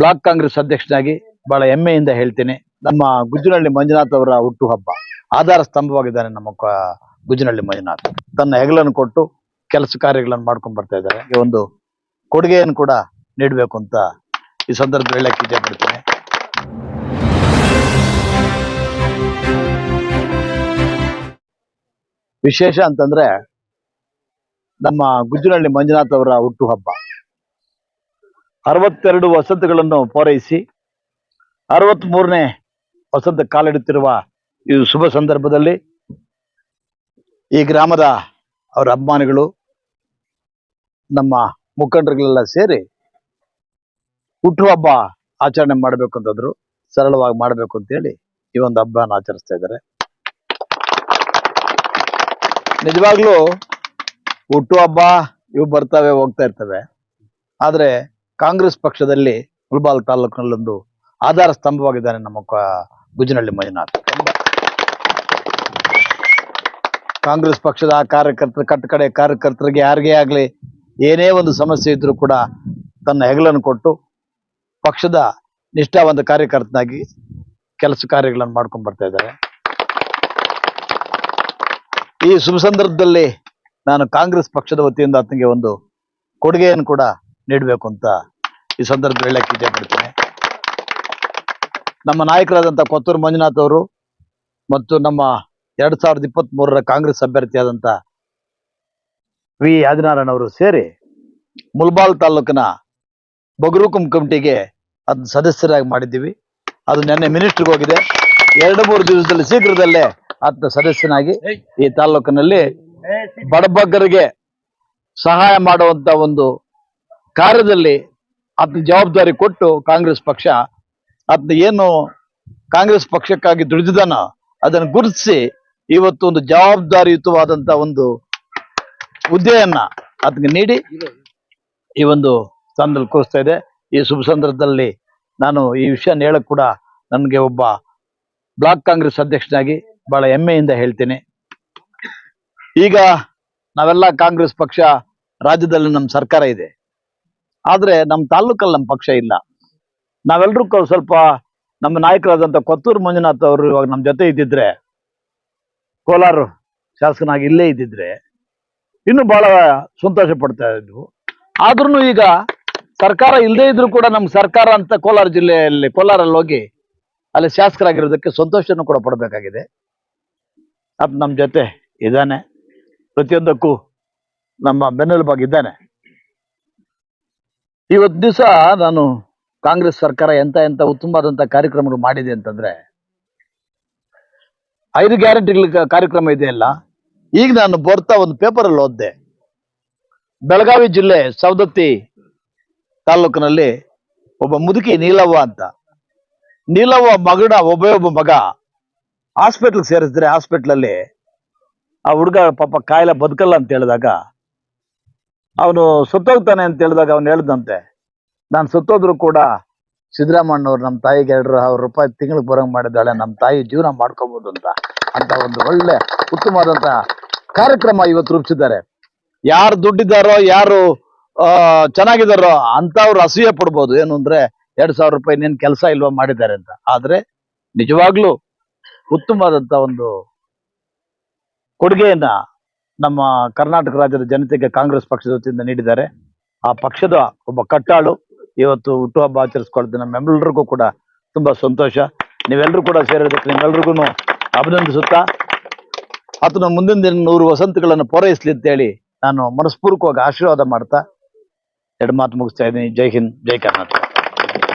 Block Congress ಅಧ್ಯಕ್ಷನಾಗಿ ಬಹಳ ಹೆಮ್ಮೆಯಿಂದ ಹೇಳ್ತೀನಿ. ನಮ್ಮ ಗುಜ್ಜನಹಳ್ಳಿ ಮಂಜುನಾಥ್ ಅವರ ಹುಟ್ಟುಹಬ್ಬ ಆಧಾರ ಸ್ತಂಭವಾಗಿದ್ದಾನೆ ನಮ್ಮ ಗುಜ್ಜನಹಳ್ಳಿ ಮಂಜುನಾಥ್. ತನ್ನ ಹೆಗಲನ್ನು ಕೊಟ್ಟು ಕೆಲಸ ಕಾರ್ಯಗಳನ್ನು ಮಾಡ್ಕೊಂಡು ಬರ್ತಾ ಇದ್ದಾರೆ. ಈ ಒಂದು ಕೊಡುಗೆಯನ್ನು ಕೂಡ ನೀಡಬೇಕು ಅಂತ ಈ ಸಂದರ್ಭದಲ್ಲಿ ಹೇಳಕ್ಕೆ ಇಷ್ಟಪಡ್ತೀನಿ ವಿಶೇಷ ಅಂತಂದ್ರೆ ನಮ್ಮ ಗುಜ್ಜನಹಳ್ಳಿ ಮಂಜುನಾಥ್ ಅವರ ಹುಟ್ಟುಹಬ್ಬ. ಅರವತ್ತೆರಡು ವಸಂತಗಳನ್ನು ಪೂರೈಸಿ ಅರವತ್ತ್ ಮೂರನೇ ವಸಂತ ಕಾಲಿಡುತ್ತಿರುವ ಈ ಶುಭ ಸಂದರ್ಭದಲ್ಲಿ ಈ ಗ್ರಾಮದ ಅವರ ಅಭಿಮಾನಿಗಳು, ನಮ್ಮ ಮುಖಂಡರುಗಳೆಲ್ಲ ಸೇರಿ ಹುಟ್ಟುಹಬ್ಬ ಆಚರಣೆ ಮಾಡಬೇಕು ಅಂತಂದ್ರು, ಸರಳವಾಗಿ ಮಾಡಬೇಕು ಅಂತೇಳಿ ಈ ಒಂದು ಹಬ್ಬನ ಆಚರಿಸ್ತಾ ಇದ್ದಾರೆ. ನಿಜವಾಗ್ಲೂ ಹುಟ್ಟುಹಬ್ಬ ಇವು ಬರ್ತವೆ ಹೋಗ್ತಾ ಇರ್ತವೆ. ಆದ್ರೆ ಕಾಂಗ್ರೆಸ್ ಪಕ್ಷದಲ್ಲಿ ಮುಲ್ಬಾಲ್ ತಾಲೂಕಿನಲ್ಲೊಂದು ಆಧಾರ ಸ್ತಂಭವಾಗಿದ್ದಾನೆ ನಮ್ಮ ಗುಜನಹಳ್ಳಿ ಮಂಜುನಾಥ್. ಕಾಂಗ್ರೆಸ್ ಪಕ್ಷದ ಕಾರ್ಯಕರ್ತರ ಕಟ್ಟಕಡೆ ಕಾರ್ಯಕರ್ತರಿಗೆ ಯಾರಿಗೇ ಆಗಲಿ ಏನೇ ಒಂದು ಸಮಸ್ಯೆ ಇದ್ರೂ ಕೂಡ ತನ್ನ ಹೆಗಲನ್ನು ಕೊಟ್ಟು ಪಕ್ಷದ ನಿಷ್ಠಾವಂತ ಕಾರ್ಯಕರ್ತನಾಗಿ ಕೆಲಸ ಕಾರ್ಯಗಳನ್ನು ಮಾಡ್ಕೊಂಡು ಬರ್ತಾ ಇದ್ದಾರೆ. ಈ ಶುಭ ಸಂದರ್ಭದಲ್ಲಿ ನಾನು ಕಾಂಗ್ರೆಸ್ ಪಕ್ಷದ ವತಿಯಿಂದ ಆತನಿಗೆ ಒಂದು ಕೊಡುಗೆಯನ್ನು ಕೂಡ ನೀಡಬೇಕು ಅಂತ ಈ ಸಂದರ್ಭದಲ್ಲಿ ಹೇಳಕ್ಕೆ ಇಷ್ಟಪಡ್ತೀನಿ ನಮ್ಮ ನಾಯಕರಾದಂಥ ಕೊತ್ತೂರು ಮಂಜುನಾಥ್ ಅವರು ಮತ್ತು ನಮ್ಮ ಎರಡ್ ಸಾವಿರದ ಇಪ್ಪತ್ತ್ ಮೂರರ ಕಾಂಗ್ರೆಸ್ ಅಭ್ಯರ್ಥಿಯಾದಂಥ ವಿ. ಆದಿನಾರಾಯಣ ಅವರು ಸೇರಿ ಮುಲ್ಬಾಲ್ ತಾಲೂಕಿನ ಬಗರುಕುಂ ಕಮಿಟಿಗೆ ಅದನ್ನ ಸದಸ್ಯರಾಗಿ ಮಾಡಿದ್ದೀವಿ. ಅದು ನಿನ್ನೆ ಮಿನಿಸ್ಟ್ರಿಗೆ ಹೋಗಿದೆ. ಎರಡು ಮೂರು ದಿವಸದಲ್ಲಿ ಶೀಘ್ರದಲ್ಲೇ ಆತ ಸದಸ್ಯನಾಗಿ ಈ ತಾಲೂಕಿನಲ್ಲಿ ಬಡಬಗ್ಗರಿಗೆ ಸಹಾಯ ಮಾಡುವಂತ ಒಂದು ಕಾರ್ಯದಲ್ಲಿ ಅದ್ನ ಜವಾಬ್ದಾರಿ ಕೊಟ್ಟು ಕಾಂಗ್ರೆಸ್ ಪಕ್ಷ ಅದ್ನ ಏನು ಕಾಂಗ್ರೆಸ್ ಪಕ್ಷಕ್ಕಾಗಿ ದುಡಿದಿದ್ದಾನೋ ಅದನ್ನು ಗುರುತಿಸಿ ಇವತ್ತು ಒಂದು ಜವಾಬ್ದಾರಿಯುತವಾದಂತ ಒಂದು ಹುದ್ದೆಯನ್ನ ಅದಕ್ಕೆ ನೀಡಿ. ಈ ಒಂದು ಸ್ಥಾನದಲ್ಲಿ ಕೂರಿಸ್ತಾ ಇದೆ. ಈ ಶುಭ ಸಂದರ್ಭದಲ್ಲಿ ನಾನು ಈ ವಿಷಯ ಹೇಳಕ್ ಕೂಡ ನನಗೆ ಒಬ್ಬ ಬ್ಲಾಕ್ ಕಾಂಗ್ರೆಸ್ ಅಧ್ಯಕ್ಷನಾಗಿ ಬಹಳ ಹೆಮ್ಮೆಯಿಂದ ಹೇಳ್ತೀನಿ. ಈಗ ನಾವೆಲ್ಲ ಕಾಂಗ್ರೆಸ್ ಪಕ್ಷ ರಾಜ್ಯದಲ್ಲಿ ನಮ್ಮ ಸರ್ಕಾರ ಇದೆ. ಆದ್ರೆ ನಮ್ಮ ತಾಲೂಕಲ್ಲಿ ನಮ್ಮ ಪಕ್ಷ ಇಲ್ಲ. ನಾವೆಲ್ಲರೂ ಸ್ವಲ್ಪ ನಮ್ಮ ನಾಯಕರಾದಂಥ ಕೊತ್ತೂರು ಮಂಜುನಾಥ್ ಅವರು ಇವಾಗ ನಮ್ಮ ಜೊತೆ ಇದ್ದಿದ್ರೆ, ಕೋಲಾರ ಶಾಸಕನಾಗಿ ಇಲ್ಲೇ ಇದ್ದಿದ್ರೆ ಇನ್ನು ಬಹಳ ಸಂತೋಷ ಪಡ್ತಾ ಇದ್ವು. ಆದ್ರೂ ಈಗ ಸರ್ಕಾರ ಇಲ್ಲದೇ ಇದ್ರು ಕೂಡ ನಮ್ಮ ಸರ್ಕಾರ ಅಂತ ಕೋಲಾರ ಜಿಲ್ಲೆಯಲ್ಲಿ, ಕೋಲಾರಲ್ಲಿ ಹೋಗಿ ಅಲ್ಲಿ ಶಾಸಕರಾಗಿರೋದಕ್ಕೆ ಸಂತೋಷನೂ ಕೂಡ ಪಡಬೇಕಾಗಿದೆ. ಅದು ನಮ್ಮ ಜೊತೆ ಇದ್ದಾನೆ. ಪ್ರತಿಯೊಂದಕ್ಕೂ ನಮ್ಮ ಬೆನ್ನೆಲುಬಾಗಿ ಇದ್ದಾನೆ ಇವತ್ತು ದಿವಸ ನಾನು ಕಾಂಗ್ರೆಸ್ ಸರ್ಕಾರ ಎಂತ ಎಂತ ಉತ್ತಮವಾದಂತ ಕಾರ್ಯಕ್ರಮಗಳು ಮಾಡಿದೆ ಅಂತಂದ್ರೆ ಐದು ಗ್ಯಾರಂಟಿಗಳ ಕಾರ್ಯಕ್ರಮ ಇದೆಯಲ್ಲ, ಈಗ ನಾನು ಬರ್ತಾ ಒಂದು ಪೇಪರ್ ಅಲ್ಲಿ ಓದ್ದೆ. ಬೆಳಗಾವಿ ಜಿಲ್ಲೆ ಸವದತ್ತಿ ತಾಲೂಕಿನಲ್ಲಿ ಒಬ್ಬ ಮುದುಕಿ ನೀಲವ್ವ ಅಂತ. ನೀಲವ್ವ ಮಗನ ಒಬ್ಬೇ ಒಬ್ಬ ಮಗ ಹಾಸ್ಪಿಟ್ಲ್ ಸೇರಿಸಿದ್ರೆ ಹಾಸ್ಪಿಟ್ಲಲ್ಲಿ ಆ ಹುಡುಗ ಪಾಪ ಕಾಯಿಲೆ ಬದುಕಲ್ಲ ಅಂತ ಹೇಳಿದಾಗ ಅವನು ಸುತ್ತೋಗ್ತಾನೆ ಅಂತ ಹೇಳಿದಾಗ ಅವನು ಹೇಳ್ದಂತೆ, ನಾನು ಸುತ್ತೋದ್ರು ಕೂಡ ಸಿದ್ದರಾಮಣ್ಣವ್ರು ನಮ್ಮ ತಾಯಿಗೆ ಎರಡು ಸಾವಿರ ರೂಪಾಯಿ ತಿಂಗಳಿಗೆ ಬರೋಂಗೆ ಮಾಡಿದ್ದಾಳೆ ನಮ್ಮ ತಾಯಿ ಜೀವನ ಮಾಡ್ಕೋಬಹುದು ಅಂತ ಅಂತ ಒಂದು ಒಳ್ಳೆ ಉತ್ತಮವಾದಂತ ಕಾರ್ಯಕ್ರಮ ಇವತ್ತು ರೂಪಿಸಿದ್ದಾರೆ. ಯಾರು ದುಡ್ಡಿದ್ದಾರೋ, ಯಾರು, ಆ, ಚೆನ್ನಾಗಿದ್ದಾರೋ ಅಂತವ್ರು ಅಸೂಯೆ ಪಡ್ಬೋದು. ಏನು ಅಂದ್ರೆ ಎರಡ್ ಸಾವಿರ ರೂಪಾಯಿ ನೀನ್ ಕೆಲಸ ಇಲ್ವಾ ಮಾಡಿದ್ದಾರೆ ಅಂತ. ಆದ್ರೆ ನಿಜವಾಗ್ಲೂ ಉತ್ತಮವಾದಂತ ಒಂದು ಕೊಡುಗೆಯನ್ನ ನಮ್ಮ ಕರ್ನಾಟಕ ರಾಜ್ಯದ ಜನತೆಗೆ ಕಾಂಗ್ರೆಸ್ ಪಕ್ಷದ ವತಿಯಿಂದ ನೀಡಿದ್ದಾರೆ. ಆ ಪಕ್ಷದ ಒಬ್ಬ ಕಟ್ಟಾಳು ಇವತ್ತು ಹುಟ್ಟುಹಬ್ಬ ಆಚರಿಸ್ಕೊಳ್ತೀನಿ ನಮ್ಮೆಲ್ಲರಿಗೂ ಕೂಡ ತುಂಬಾ ಸಂತೋಷ. ನೀವೆಲ್ಲರೂ ಕೂಡ ಸೇರಿದ್ದಕ್ಕೆ ನಿಮ್ಮೆಲ್ರಿಗೂ ಅಭಿನಂದಿಸುತ್ತಾ, ಆತನ ಮುಂದಿನ ದಿನ ನೂರು ವಸಂತಗಳನ್ನು ಪೂರೈಸಲಿ ಅಂತೇಳಿ ನಾನು ಮನಸ್ಪೂರ್ವಕವಾಗಿ ಆಶೀರ್ವಾದ ಮಾಡ್ತಾ ಎರಡು ಮಾತು ಮುಗಿಸ್ತಾ ಇದ್ದೀನಿ. ಜೈ ಹಿಂದ್, ಜೈ ಕರ್ನಾಟಕ.